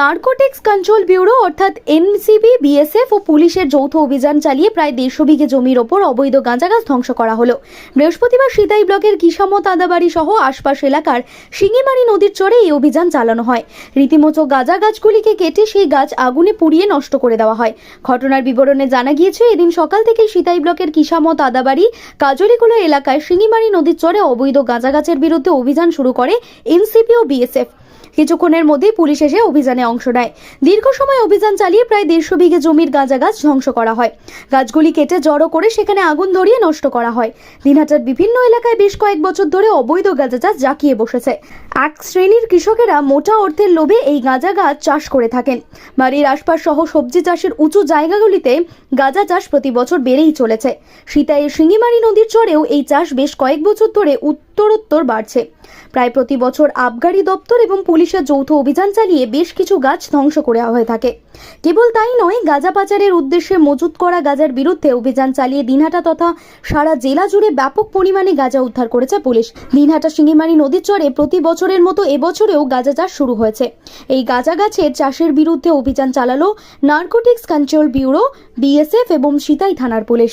Narcotics control bureau, অর্থাৎ NCB, BSF ও পুলিশের যৌথ অভিযান চালিয়ে প্রায় দেড়শো বিঘে জমির ওপর অবৈধ গাঁজা গাছ ধ্বংস করা হলো। বৃহস্পতিবার সিতাই ব্লকের কিসামত আদাবাড়ি সহ আশপাশ এলাকার শিঙিমারি নদীর চরে এই অভিযান চালানো হয়। রীতিমতো গাঁজা গাছগুলিকে কেটে সেই গাছ আগুনে পুড়িয়ে নষ্ট করে দেওয়া হয়। ঘটনার বিবরণে জানা গিয়েছে, এদিন সকাল থেকেই সিতাই ব্লকের কিসামত আদাবাড়ি কাজলিকুলা এলাকায় শিঙিমারি নদীর চরে অবৈধ গাঁজা গাছের বিরুদ্ধে অভিযান শুরু করে এনসিপি ও বিএসএফ। কিছুক্ষণের মধ্যেই পুলিশ এসে অভিযানে অংশ নেয়। দীর্ঘ সময় অভিযান চালিয়ে প্রায় দেড়শো বিঘে জমির গাঁজা গাছ ধ্বংস করা হয়। গাছগুলি কেটে জড়ো করে সেখানে আগুন ধরিয়ে নষ্ট করা হয়। দিনহাটার বিভিন্ন এলাকায় বেশ কয়েক বছর ধরে অবৈধ গাঁজা চাষ জাঁকিয়ে বসেছে। এক শ্রেণির কৃষকেরা মোটা অর্থের লোভে এই গাঁজা গাছ চাষ করে থাকেন। বাড়ির আশপাশ সহ সবজি চাষের উঁচু জায়গাগুলিতে গাঁজা চাষ প্রতি বছর বেড়েই চলেছে। সীতাইয়ের শিঙিমারি নদীর চরেও এই চাষ বেশ কয়েক বছর ধরে উত্তরোত্তর বাড়ছে। প্রায় প্রতি বছর আবগারি দপ্তর এবং পুলিশের যৌথ অভিযান চালিয়ে বেশ কিছু গাছ ধ্বংস করে হয়ে থাকে। কেবল তাই নয়, গাঁজা পাচারের উদ্দেশ্যে মজুত করা গাজার বিরুদ্ধে অভিযান চালিয়ে দিনহাটা তথা সারা জেলা জুড়ে ব্যাপক পরিমাণে গাঁজা উদ্ধার করেছে পুলিশ। দিনহাটা শিঙিমারি নদীর চরে প্রতি বছরের মতো এবছরেও গাঁজা চাষ শুরু হয়েছে। এই গাঁজা গাছের চাষের বিরুদ্ধে অভিযান চালালো নার্কোটিক্স কন্ট্রোল ব্যুরো, বিএসএফ এবং সিতাই থানার police.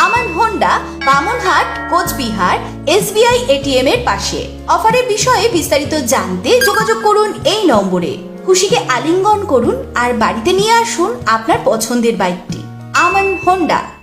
Aman Honda, Bamanhat, Coochbehar S SBI, ATM এর পাশে। অফারের বিষয়ে বিস্তারিত জানতে যোগাযোগ করুন এই নম্বরে। খুশিকে আলিঙ্গন করুন আর বাড়িতে নিয়ে আসুন আপনার পছন্দের বাইকটি। আমান হোন্ডা।